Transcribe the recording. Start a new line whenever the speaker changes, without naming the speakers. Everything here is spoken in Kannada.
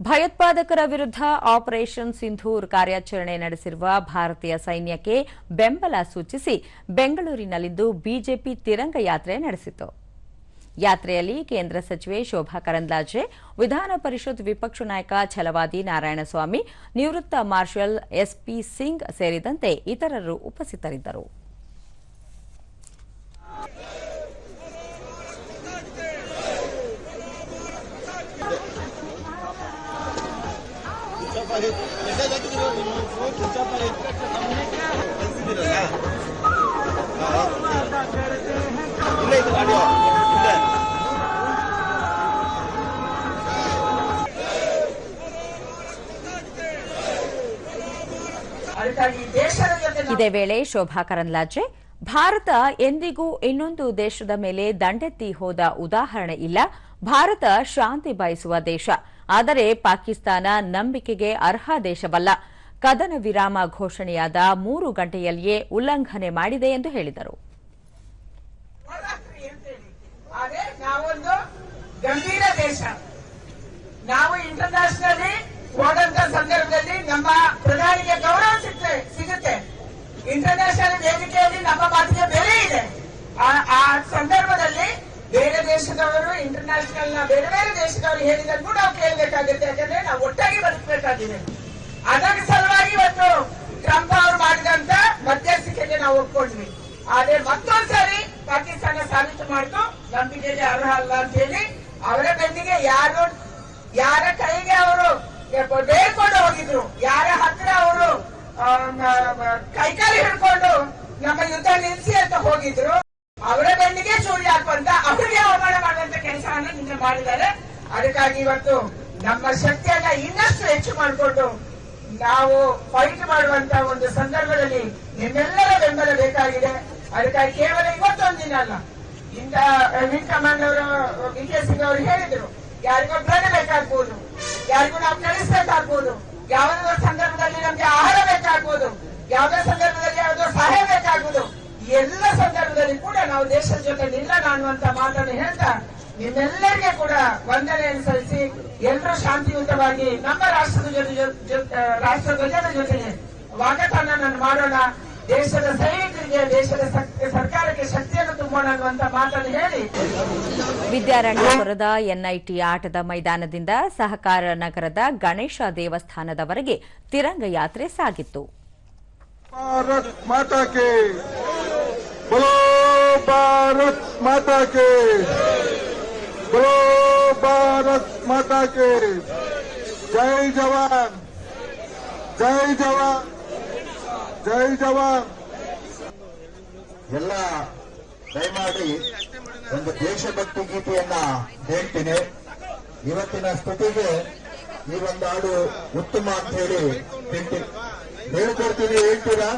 ಭಯೋತ್ಪಾದಕರ ವಿರುದ್ಧ ಆಪರೇಷನ್ ಸಿಂಧೂರ್ ಕಾರ್ಯಾಚರಣೆ ನಡೆಸಿರುವ ಭಾರತೀಯ ಸೈನ್ಯಕ್ಕೆ ಬೆಂಬಲ ಸೂಚಿಸಿ ಬೆಂಗಳೂರಿನಲ್ಲಿಂದು ಬಿಜೆಪಿ ತಿರಂಗ ಯಾತ್ರೆ ನಡೆಸಿತು ಯಾತ್ರೆಯಲ್ಲಿ ಕೇಂದ್ರ ಸಚಿವೆ ಶೋಭಾ ಕರಂದ್ಲಾಜೆ, ವಿಧಾನ ಪರಿಷತ್ ವಿಪಕ್ಷ ನಾಯಕ ಛಲವಾದಿ ನಾರಾಯಣಸ್ವಾಮಿ, ನಿವೃತ್ತ ಮಾರ್ಷಲ್ ಎಸ್ಪಿ ಸಿಂಗ್ ಸೇರಿದಂತೆ ಇತರರು ಉಪಸ್ಥಿತರಿದ್ದರು.
ಇದು
ವೇಳೆ ಶೋಭಾ ಕರಂದ್ಲಾಜೆ, ಭಾರತ ಎಂದಿಗೂ ಇನ್ನೊಂದು ದೇಶದ ಮೇಲೆ ದಂಡೆತ್ತಿ ಹೋದ ಉದಾಹರಣೆ ಇಲ್ಲ. ಭಾರತ ಶಾಂತಿ ಬಯಸುವ ದೇಶ. ಆದರೆ ಪಾಕಿಸ್ತಾನ ನಂಬಿಕೆಗೆ ಅರ್ಹ ದೇಶವಲ್ಲ. ಕದನ ವಿರಾಮ ಘೋಷಣೆಯಾದ ಮೂರು ಗಂಟೆಯಲ್ಲಿಯೇ ಉಲ್ಲಂಘನೆ ಮಾಡಿದೆ ಎಂದು ಹೇಳಿದರು.
ಗಂಭೀರ ದೇಶ. ನಾವು ಇಂಟರ್ನ್ಯಾಷನಲಿ ಹೋದಂತ ಸಂದರ್ಭದಲ್ಲಿ ನಮ್ಮ ಪ್ರಧಾನಿಗೆ ಗೌರವ ಸಿಗುತ್ತೆ ಸಿಗುತ್ತೆ. ಇಂಟರ್ನ್ಯಾಷನಲ್ ವೇದಿಕೆಯಲ್ಲಿ ನಮ್ಮ ಮಾತಿಗೆ ಬೆಲೆ ಇದೆ. ಆ- ಸಂದರ್ಭ ದೇಶದವರು ಇಂಟರ್ನ್ಯಾಷನಲ್ನ ಬೇರೆ ಬೇರೆ ದೇಶದವರು ಹೇಳಿದನ್ನು ನಾವು ಕೇಳಬೇಕಾಗುತ್ತೆ. ಯಾಕಂದ್ರೆ ನಾವು ಒಟ್ಟಾಗಿ ಬದುಕಬೇಕಾಗಿದೆ ಅದರ ಸಲುವಾಗಿ ಇವತ್ತು ಟ್ರಂಪ್ ಅವರು ಮಾಡಿದಂತ ಮಧ್ಯಸ್ಥಿಕೆಗೆ ನಾವು ಒಪ್ಕೊಂಡ್ವಿ. ಆದ್ರೆ ಮತ್ತೊಂದ್ಸರಿ ಪಾಕಿಸ್ತಾನ ಸಾಬೀತು ಮಾಡ್ತು. ನಂಬಿಕೆಗೆ ಅರ್ಹ ಅಲ್ಲ ಅಂತ ಹೇಳಿ ಅವರ ಬೆನ್ನಿಗೆ ಯಾರು, ಯಾರ ಕೈಗೆ ಅವರು ಬೇಡ್ಕೊಂಡು ಹೋಗಿದ್ರು, ಯಾರ ಹತ್ರ ಅವರು ಕೈಕಾಲಿ ಹಿಡ್ಕೊಂಡು ನಮ್ಮ ಯುದ್ಧ ನಿಲ್ಲಿಸಿ ಅಂತ ಹೋಗಿದ್ರು, ಅವರ ಬೆನ್ನಿಗೆ ನಿನ್ನೆ ಮಾಡಿದ್ದಾರೆ. ಅದಕ್ಕಾಗಿ ಇವತ್ತು ನಮ್ಮ ಶಕ್ತಿಯನ್ನ ಇನ್ನಷ್ಟು ಹೆಚ್ಚು ಮಾಡಿಕೊಂಡು ನಾವು ಫೈಟ್ ಮಾಡುವಂತ ಒಂದು ಸಂದರ್ಭದಲ್ಲಿ ನಿಮ್ಮೆಲ್ಲರ ಬೆಂಬಲ ಬೇಕಾಗಿದೆ. ಅದಕ್ಕಾಗಿ ಕೇವಲ ಇವತ್ತೊಂದು ದಿನ ಅಲ್ಲ ಇಂದ ವಿಂಗ್ ಕಮಾಂಡ್ ಅವರು ವಿ ಕೆ ಸಿಂಗ್ ಅವರು ಹೇಳಿದ್ರು, ಯಾರಿಗೂ ಬ್ಲಡ್ ಬೇಕಾಗ್ಬೋದು, ಯಾರಿಗೂ ನಾವು ಕಳಿಸ್ಬೇಕಾಗ್ಬೋದು, ಯಾವ್ದೋ ಸಂದರ್ಭದಲ್ಲಿ ನಮ್ಗೆ ಆಹಾರ ಬೇಕಾಗ್ಬೋದು, ಯಾವ್ದೋ ಸಂದರ್ಭದಲ್ಲಿ ಯಾವುದೋ ಸಹಾಯ ಬೇಕಾಗ್ಬೋದು, ಎಲ್ಲ ಸಂದರ್ಭದಲ್ಲಿ ಕೂಡ ನಾವು ದೇಶದ ಜೊತೆ ನಿಲ್ಲೋಣ ಅನ್ನುವಂತ ಮಾತನ್ನು ಹೇಳ್ತಾ ನಿಮ್ಮೆಲ್ಲರಿಗೆ ಕೂಡ ವಂದನೆಯನ್ನು ಸಲ್ಲಿಸಿ ಎಲ್ಲರೂ ಶಾಂತಿಯುತವಾಗಿ ನಮ್ಮ ರಾಷ್ಟ್ರದ ಜೊತೆ ರಾಷ್ಟ್ರ ಧ್ವಜದ ಜೊತೆಗೆ ವಾಗತಾನ ಮಾಡೋಣ. ದೇಶದ ಸೈನಿಕರಿಗೆ ದೇಶದ ಸರ್ಕಾರಕ್ಕೆ ಶಕ್ತಿಯನ್ನು ತುಂಬೋಣ ಅನ್ನುವಂತ ಮಾತನ್ನು ಹೇಳಿ.
ವಿದ್ಯಾರಣ್ಯಪುರದ ಎನ್ಐಟಿ ಆಟದ ಮೈದಾನದಿಂದ ಸಹಕಾರ ನಗರದ ಗಣೇಶ ದೇವಸ್ಥಾನದವರೆಗೆ ತಿರಂಗ ಯಾತ್ರೆ ಸಾಗಿತ್ತು.
ಭಾರತ್ ಮಾತಾಕೆ. भारत माता के जय जवान जय जवान जय जवान
ಎಲ್ಲ ದಯಮಾಡಿ ಒಂದು ದೇಶಭಕ್ತಿ ಗೀತೆಯನ್ನ ಹೇಳ್ತೀನಿ ಇವತ್ತಿನ ಸ್ಥಿತಿಗೆ ಈ ಒಂದು ಹಾಡು ಉತ್ತಮ ಅಂತ ಹೇಳಿ ಹೇಳ್ತೀನಿ ಹೇಳ್ಕೊಡ್ತೀನಿ ಹೇಳ್ತೀರಾ